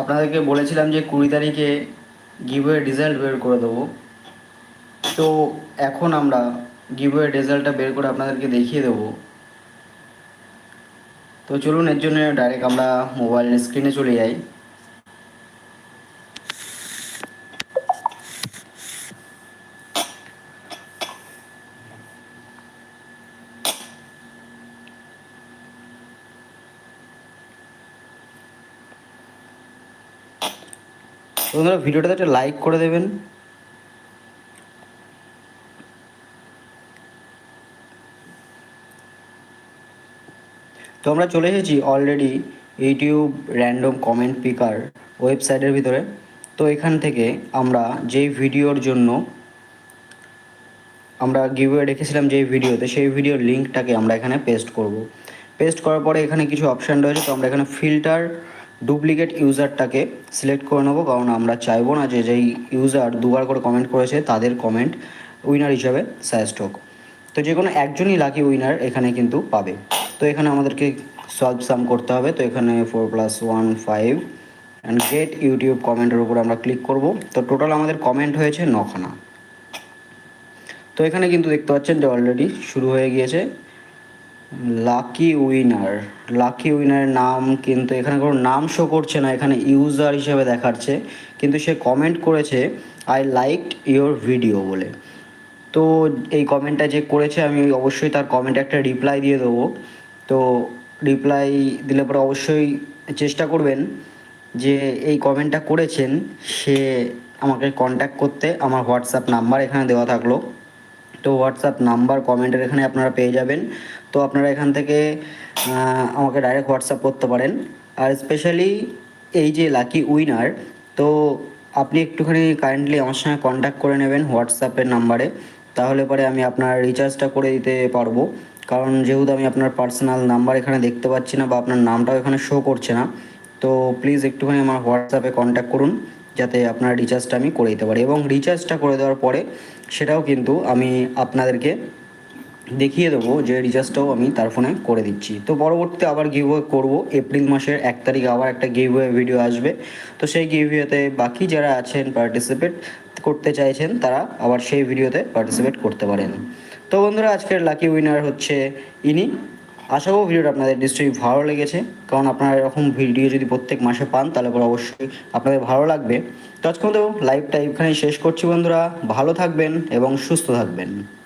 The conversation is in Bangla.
আপনাদেরকে বলেছিলাম যে কুড়ি তারিখে গিভওয়ে রেজাল্ট বের করে দেবো। তো এখন আমরা গিভওয়ে রেজাল্টটা বের করে আপনাদেরকে দেখিয়ে দেবো। তো চলুন, এর জন্য ডাইরেক্ট আমরা মোবাইলের স্ক্রিনে চলে যাই। বন্ধুরা, ভিডিওটাতে একটা লাইক করে দেবেন। তো আমরা চলে এসেছি already YouTube random comment picker ওয়েবসাইটের ভিতরে। তো এখান থেকে আমরা যেই ভিডিওর জন্য আমরা গিভওয়ে রেখেছিলাম যেই ভিডিওতে, সেই ভিডিওর লিঙ্কটাকে আমরা এখানে পেস্ট করব। পেস্ট করার পরে এখানে কিছু অপশান রয়েছে, তো আমরা এখানে ফিল্টার ডুপ্লিকেট ইউজারটাকে সিলেক্ট করে নেব, কারণ আমরা চাইব না যে যেই ইউজার দুবার করে কমেন্ট করেছে তাদের কমেন্ট উইনার হিসাবে সাজেস্ট হোক। তো যে কোনো একজনই লাকি উইনার এখানে কিন্তু পাবে। তো এখানে আমাদেরকে সলভ সাম করতে হবে। তো এখানে four plus one five and get YouTube কমেন্টের উপর আমরা ক্লিক করব। তো টোটাল আমাদের কমেন্ট হয়েছে নখানা। তো এখানে কিন্তু দেখতে পাচ্ছেন যে অলরেডি শুরু হয়ে গিয়েছে। লাকি উইনার লাকি উইনারের নাম কিন্তু এখানে কোনো নাম শো করছে না, এখানে ইউজার হিসেবে দেখাচ্ছে। কিন্তু সে কমেন্ট করেছে আই লাইক ইওর ভিডিও বলে। তো এই কমেন্টটা যে করেছে, আমি অবশ্যই তার কমেন্টে একটা রিপ্লাই দিয়ে দেবো। তো রিপ্লাই দিলে পরে অবশ্যই চেষ্টা করবেন যে এই কমেন্টটা করেছেন, সে আমাকে কন্ট্যাক্ট করতে। আমার হোয়াটসঅ্যাপ নাম্বার এখানে দেওয়া থাকল। তো হোয়াটসঅ্যাপ নাম্বার কমেন্টের এখানে আপনারা পেয়ে যাবেন। তো আপনারা এখান থেকে আমাকে ডাইরেক্ট হোয়াটসঅ্যাপ করতে পারেন। আর স্পেশালি এই যে লাকি উইনার তো আপনি একটুখানি কাইন্ডলি আমার সঙ্গে কন্ট্যাক্ট করে নেবেন হোয়াটসঅ্যাপের নাম্বারে তাহলে পরে আমি আপনার রিচার্জটা করে দিতে পারব। কারণ যেহেতু আমি আপনার পার্সোনাল নাম্বার এখানে দেখতে পাচ্ছি না বা আপনার নামটাও এখানে শো করছে না, তো প্লিজ একটুখানি আমার হোয়াটসঅ্যাপে কন্ট্যাক্ট করুন, যাতে আপনার রিচার্জটা আমি করে দিতে পারি। এবং রিচার্জটা করে দেওয়ার পরে সেটাও কিন্তু আমি আপনাদেরকে দেখিয়ে দেবো যে রিচার্জটাও আমি তার ফোনে করে দিচ্ছি। তো পরবর্তীতে আবার গিভওয়ে করব। এপ্রিল মাসের এক তারিখে আবার একটা গিভওয়ে ভিডিও আসবে। তো সেই গিভওয়েতে বাকি যারা আছেন পার্টিসিপেট করতে চাইছেন, তারা আবার সেই ভিডিওতে পার্টিসিপেট করতে পারেন। তো বন্ধুরা, আজকের লাকি উইনার হচ্ছে ইনি। আশা করব ভিডিওটা আপনাদের নিশ্চয়ই ভালো লেগেছে। কারণ আপনারা এরকম ভিডিও যদি প্রত্যেক মাসে পান, তাহলে পরে অবশ্যই আপনাদের ভালো লাগবে। তো আজকে মতো লাইভটা এখানেই শেষ করছি বন্ধুরা। ভালো থাকবেন এবং সুস্থ থাকবেন।